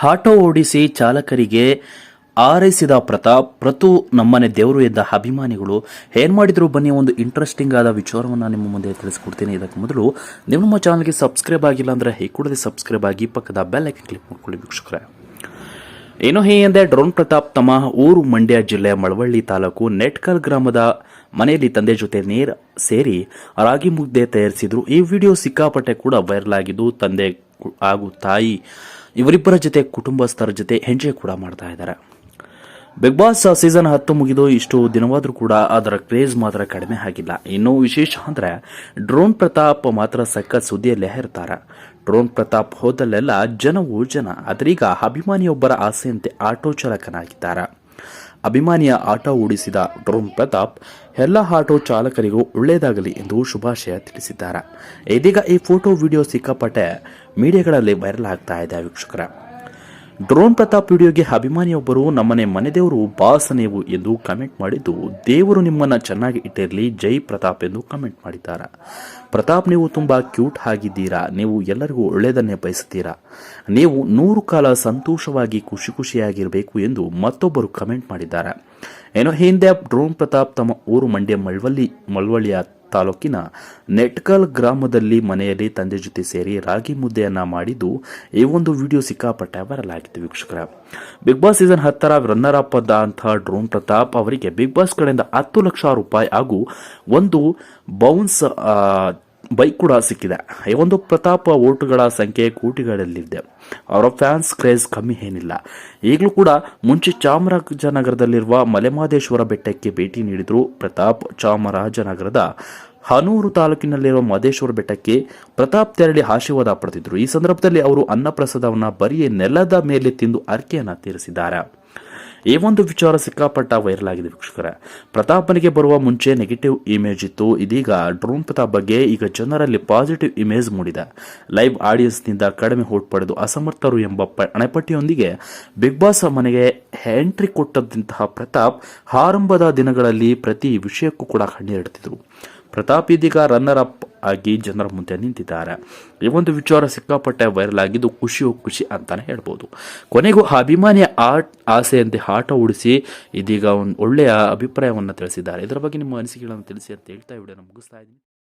Auto ಓಡಿಸಿ ಚಾಲಕರಿಗೆ ಆರೈಸಿದ ಪ್ರತಾಪ್, ಪ್ರತು, ನಮ್ಮನೆ ದೇವರು ಎದ್ದ ಅಭಿಮಾನಿಗಳು, ಏನ್ ಮಾಡಿದ್ರು ಬನ್ನಿ, ಒಂದು ಇಂಟ್ರೆಸ್ಟಿಂಗ್ ಆದ ವಿಚಾರವನ್ನು ನಿಮ್ಮ ಮುಂದೆ ತಿಳಿಸ್ಕೊಡ್ತೀನಿ. ಇದಕ್ಕೆ ಮೊದಲು ನಿಮ್ಮ ನಮ್ಮ ಚಾನಲ್ಗೆ ಸಬ್ಸ್ಕ್ರೈಬ್ ಆಗಿಲ್ಲ ಅಂದ್ರೆ, ಈ ಸಬ್ಸ್ಕ್ರೈಬ್ ಆಗಿ ಪಕ್ಕದ ಬೆಲ್ ಐಕನ್ ಕ್ಲಿಕ್ ಮಾಡ್ಕೊಳ್ಳಿ ವೀಕ್ಷಕರೇ. ಏನು ಹೇ ಎಂದೇ ಡ್ರೋನ್ ಪ್ರತಾಪ್ ತಮ್ಮ ಊರು ಮಂಡ್ಯ ಜಿಲ್ಲೆಯ ಮಳವಳ್ಳಿ ತಾಲೂಕು ನೆಟ್ಕಲ್ ಗ್ರಾಮದ ಮನೆಯಲ್ಲಿ ತಂದೆ ಜೊತೆ ನೇರ ಸೇರಿ ರಾಗಿ ಮುದ್ದೆ ತಯಾರಿಸಿದ್ರು. ಈ ವಿಡಿಯೋ ಸಿಕ್ಕಾಪಟ್ಟೆ ಕೂಡ ವೈರಲ್ ಆಗಿದ್ದು, ತಂದೆ ಹಾಗೂ ತಾಯಿ ಇವರಿಬ್ಬರ ಜೊತೆ ಕುಟುಂಬಸ್ಥರ ಜೊತೆ ಎಂಜಾಯ್ ಕೂಡ ಮಾಡ್ತಾ ಇದ್ದಾರೆ. ಬಿಗ್ ಬಾಸ್ ಸೀಸನ್ ಹತ್ತು ಮುಗಿದು ಇಷ್ಟು ದಿನವಾದರೂ ಕೂಡ ಅದರ ಕ್ರೇಜ್ ಮಾತ್ರ ಕಡಿಮೆ ಆಗಿಲ್ಲ. ಇನ್ನು ವಿಶೇಷ ಅಂದ್ರೆ ಡ್ರೋನ್ ಪ್ರತಾಪ್ ಮಾತ್ರ ಸಕ್ಕ ಸುದ್ದಿಯಲ್ಲೇ ಇರ್ತಾರೆ. ಡ್ರೋನ್ ಪ್ರತಾಪ್ ಹೋದಲ್ಲೆಲ್ಲ ಜನವು ಜನ. ಅದರೀಗ ಅಭಿಮಾನಿಯೊಬ್ಬರ ಆಸೆಯಂತೆ ಆಟೋ ಚಾಲಕನಾಗಿದ್ದಾರೆ. ಅಭಿಮಾನಿಯ ಆಟೋ ಓಡಿಸಿದ ಡ್ರೋನ್ ಪ್ರತಾಪ್ ಎಲ್ಲ ಆಟೋ ಚಾಲಕರಿಗೂ ಒಳ್ಳೆಯದಾಗಲಿ ಎಂದು ಶುಭಾಶಯ ತಿಳಿಸಿದ್ದಾರೆ. ಇದೀಗ ಈ ಫೋಟೋ, ವಿಡಿಯೋ ಸಿಕ್ಕಾಪಟ್ಟೆ ಮೀಡಿಯಾಗಳಲ್ಲಿ ವೈರಲ್ ಆಗ್ತಾ ಇದೆ ವೀಕ್ಷಕರ. ಡ್ರೋನ್ ಪ್ರತಾಪ್ ವಿಡಿಯೋಗೆ ಅಭಿಮಾನಿಯೊಬ್ಬರು ನಮ್ಮನೆ ಮನೆದೇವರು ಬಾಸ್ ನೀವು ಎಂದು ಕಮೆಂಟ್ ಮಾಡಿದ್ದು, ದೇವರು ನಿಮ್ಮನ್ನ ಚೆನ್ನಾಗಿ ಇಟ್ಟಿರಲಿ, ಜೈ ಪ್ರತಾಪ್ ಎಂದು ಕಮೆಂಟ್ ಮಾಡಿದ್ದಾರೆ. ಪ್ರತಾಪ್ ನೀವು ತುಂಬಾ ಕ್ಯೂಟ್ ಆಗಿದ್ದೀರಾ, ನೀವು ಎಲ್ಲರಿಗೂ ಒಳ್ಳೆಯದನ್ನೇ ಬಯಸುತ್ತೀರಾ? ನೀವು ನೂರು ಕಾಲ ಸಂತೋಷವಾಗಿ ಖುಷಿ ಖುಷಿಯಾಗಿರಬೇಕು ಎಂದು ಮತ್ತೊಬ್ಬರು ಕಮೆಂಟ್ ಮಾಡಿದ್ದಾರೆ. ಏನೋ ಹಿಂದೆ ಡ್ರೋನ್ ಪ್ರತಾಪ್ ತಮ್ಮ ಊರು ಮಂಡ್ಯ ಮಳವಳ್ಳಿ ಮಳವಳ್ಳಿಯ ತಾಲೂಕಿನ ನೆಟ್ಕಲ್ ಗ್ರಾಮದಲ್ಲಿ ಮನೆಯಲ್ಲಿ ತಂದೆ ಜೊತೆ ಸೇರಿ ರಾಗಿ ಮುದ್ದೆಯನ್ನ ಮಾಡಿದ್ದು ಈ ಒಂದು ವಿಡಿಯೋ ಸಿಕ್ಕಾಪಟ್ಟೆ ಬರಲಾಗಿತ್ತು ವೀಕ್ಷಕರ. ಬಿಗ್ ಬಾಸ್ ಸೀಸನ್ ಹತ್ತರ ರನ್ನರ್ ಅಪ್ ಅಂತ ಡ್ರೋನ್ ಪ್ರತಾಪ್ ಅವರಿಗೆ ಬಿಗ್ ಬಾಸ್ ಕಡೆಯಿಂದ ಹತ್ತು ಲಕ್ಷ ರೂಪಾಯಿ ಹಾಗೂ ಒಂದು ಬೌನ್ಸ್ ಬೈಕ್ ಕೂಡ ಸಿಕ್ಕಿದೆ. ಈ ಒಂದು ಪ್ರತಾಪ ಓಟುಗಳ ಸಂಖ್ಯೆ ಕೋಟಿಗಳಲ್ಲಿದೆ. ಅವರ ಫ್ಯಾನ್ಸ್ ಕ್ರೇಜ್ ಕಮ್ಮಿ ಏನಿಲ್ಲ. ಈಗಲೂ ಕೂಡ ಮುಂಚೆ ಚಾಮರಾಜನಗರದಲ್ಲಿರುವ ಮಲೆಮಹದೇಶ್ವರ ಬೆಟ್ಟಕ್ಕೆ ಭೇಟಿ ನೀಡಿದ್ರು ಪ್ರತಾಪ್ ಚಾಮರಾಜನಗರದ ಹನೂರು ತಾಲೂಕಿನಲ್ಲಿರುವ ಮಹದೇಶ್ವರ ಬೆಟ್ಟಕ್ಕೆ ಪ್ರತಾಪ್ ತೆರಳಿ ಆಶೀರ್ವಾದ ಪಡೆದಿದ್ದರು ಈ ಸಂದರ್ಭದಲ್ಲಿ ಅವರು ಅನ್ನಪ್ರಸಾದವನ್ನು ಬರೀ ನೆಲದ ಮೇಲೆ ತಿಂದು ಅರ್ಕೆಯನ್ನ ತೀರಿಸಿದ್ದಾರೆ. ಈ ಒಂದು ವಿಚಾರ ಸಿಕ್ಕಾಪಟ್ಟ ವೈರಲ್ ಆಗಿದೆ ವೀಕ್ಷಕರ. ಪ್ರತಾಪನಿಗೆ ಬರುವ ಮುಂಚೆ ನೆಗೆಟಿವ್ ಇಮೇಜ್ ಇತ್ತು. ಇದೀಗ ಡ್ರೋನ್ ಪ್ರತಾಪ್ ಬಗ್ಗೆ ಈಗ ಜನರಲ್ಲಿ ಪಾಸಿಟಿವ್ ಇಮೇಜ್ ಮೂಡಿದೆ. ಲೈವ್ ಆಡಿಯನ್ಸ್ನಿಂದ ಕಡಿಮೆ ಹೋಟ್ ಪಡೆದು ಅಸಮರ್ಥರು ಎಂಬ ಅಣೆಪಟ್ಟಿಯೊಂದಿಗೆ ಬಿಗ್ ಬಾಸ್ ಮನೆಗೆ ಎಂಟ್ರಿ ಕೊಟ್ಟಂತಹ ಪ್ರತಾಪ್ ಆರಂಭದ ದಿನಗಳಲ್ಲಿ ಪ್ರತಿ ವಿಷಯಕ್ಕೂ ಕೂಡ ಕಣ್ಣೀರಿಡ್ತಿದ್ರು. ಪ್ರತಾಪ್ ಇದೀಗ ರನ್ನರ್ ಅಪ್ ಆಗಿ ಜನರ ಮುಂದೆ ನಿಂತಿದ್ದಾರೆ. ಈ ಒಂದು ವಿಚಾರ ಸಿಕ್ಕಾಪಟ್ಟೆ ವೈರಲ್ ಆಗಿದ್ದು ಖುಷಿಯು ಖುಷಿ ಅಂತಾನೆ ಹೇಳ್ಬೋದು. ಕೊನೆಗೂ ಆ ಅಭಿಮಾನಿಯ ಆಟ್ ಆಸೆಯಂತೆ ಆಟ ಉಡಿಸಿ ಇದೀಗ ಒಂದು ಒಳ್ಳೆಯ ಅಭಿಪ್ರಾಯವನ್ನು ತಿಳಿಸಿದ್ದಾರೆ. ಇದರ ಬಗ್ಗೆ ನಿಮ್ಮ ಅನಿಸಿಕೆಗಳನ್ನು ತಿಳಿಸಿ ಅಂತ ಹೇಳ್ತಾ ವಿಡಿಯೋನ ಮುಗಿಸ್ತಾ ಇದ್ದೀನಿ.